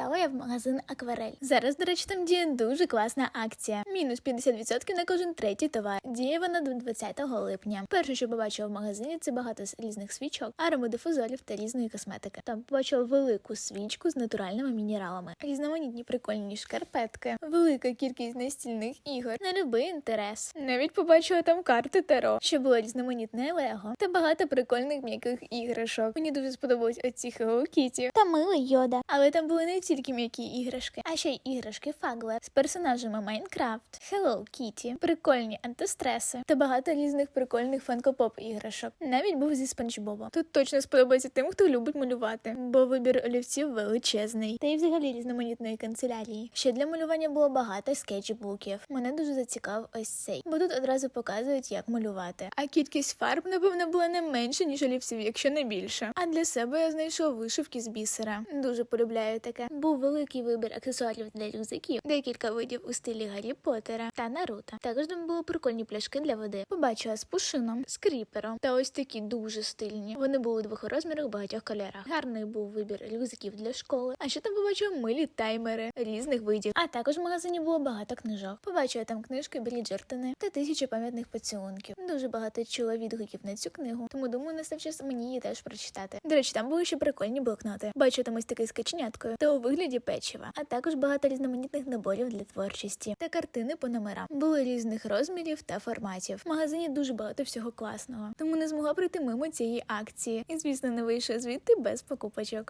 Завітала я в магазин Акварель. Зараз, до речі, там діє дуже класна акція. Мінус 50% на кожен третій товар. Діє вона до 20 липня. Перше, що побачила в магазині, це багато різних свічок, аромодифузолів та різної косметики. Там побачила велику свічку з натуральними мінералами, різноманітні прикольні шкарпетки, велика кількість настільних ігор на любий інтерес. Навіть побачила там карти Таро, що було різноманітне лего та багато прикольних м'яких іграшок. Мені дуже сподобались оці Hello Kitty та милий Йода. Але там були не тільки м'які іграшки, а ще й іграшки Фаглер з персонажами Майнкрафт, Hello Kitty, прикольні антистреси та багато різних прикольних фанкопоп іграшок. Навіть був зі Спанч Боба. Тут точно сподобається тим, хто любить малювати, бо вибір олівців величезний. Та й взагалі різноманітної канцелярії. Ще для малювання було багато скетчбуків. Мене дуже зацікавив ось цей, бо тут одразу показують, як малювати. А кількість фарб, напевно, була не менше, ніж олівців, якщо не більше. А для себе я знайшов вишивки з бісера. Дуже полюбляю таке. Був великий вибір аксесуарів для рюкзаків, декілька видів у стилі Гаррі Поттера та Наруто. Також там були прикольні пляшки для води. Побачила з пушином, з кріпером та ось такі дуже стильні. Вони були у двох розмірах, багатьох кольорах. Гарний був вибір рюкзаків для школи. А ще там побачила милі таймери різних видів. А також в магазині було багато книжок. Побачила там книжки Бріджертони та тисячі пам'ятних поцілунків. Дуже багато чула відгуків на цю книгу, тому думаю, настав час мені її теж прочитати. До речі, там були ще прикольні блокноти. Бачу там ось такий з каченяткою вигляді печива, а також багато різноманітних наборів для творчості та картини по номерам. Були різних розмірів та форматів. В магазині дуже багато всього класного, тому не змогла пройти мимо цієї акції. І звісно, не вийшла звідти без покупочок.